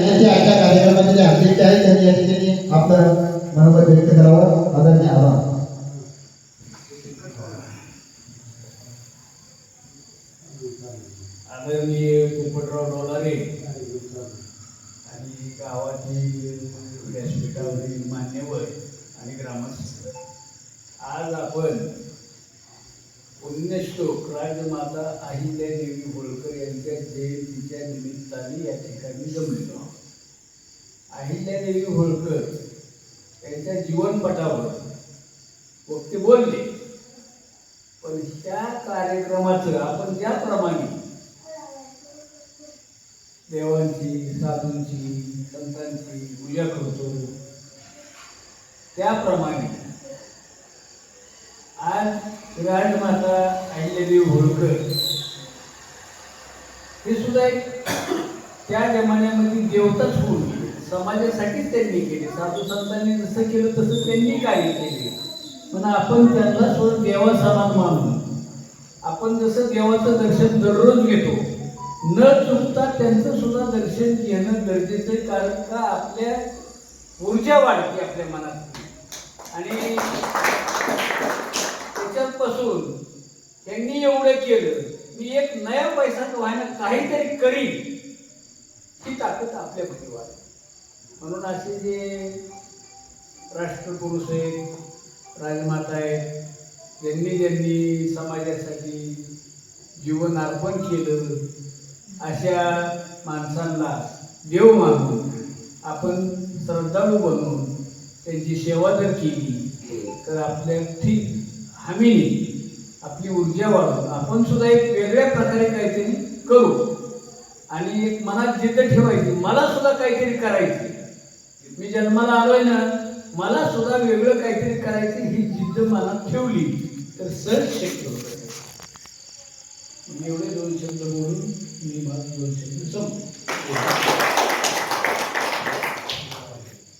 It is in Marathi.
यांच्या आजच्या कार्यक्रमाचे जे अध्यक्ष आहेत त्यांनी या ठिकाणी आपलं व्यक्त करावं. आदरणीय आभार. आदरणीय पोपटराव डोलारे आणि गावातील व्यासपीठावरील मान्यवर आणि ग्रामस्थ. आज आपण पुण्यश्लोक राजमाता अहिल्यादेवी होळकर यांच्या जयंतीच्या निमित्ताने या ठिकाणी जमलेलो आहोत. अहिल्यादेवी होळकर त्यांच्या जीवनपटावर वक्ते बोलले पण त्या कार्यक्रमाचं आपण ज्याप्रमाणे देवांची साधूंची संतांची पूजा करतो त्याप्रमाणे आज राजमाता अहिल्यादेवी होळकर हे सुद्धा एक त्या जमान्यामध्ये देवताच होऊन समाजासाठीच त्यांनी केली. साधू संतांनी जसं केलं तसं त्यांनी कार्य केले. पण आपण त्यांना स्वतः देवा समान मानू. आपण जसं देवाचं दर्शन दररोज घेतो न चुकता त्यांचं सुद्धा दर्शन घेणं गरजेचं आहे. कारण का? आपल्या ऊर्जा वाढते आपल्या मनात. आणि त्याच्यापासून त्यांनी एवढं केलं मी एक नया पैसा व्हायला काहीतरी करीन ही ताकद आपल्यामध्ये वाढते म्हणून असे जे राष्ट्रपुरुष आहेत राजमाता आहेत ज्यांनी ज्यांनी समाजासाठी जीवन अर्पण केलं अशा माणसांना देव मानून आपण श्रद्धाळू बनून त्यांची सेवा जर केली तर आपल्या ठीक हमीने आपली ऊर्जा वाढून आपण सुद्धा एक वेगळ्या प्रकारे काहीतरी करू. आणि एक मनात जिद्द ठेवायची मला सुद्धा काहीतरी करायचे. मी जन्माला आलोय ना मला सुद्धा वेगळं काहीतरी करायचं ही जिद्द मला ठेवली. तर सहज शक्य होत. एवढे दोन शब्द बोलून मी माझं दोन शब्द संपतो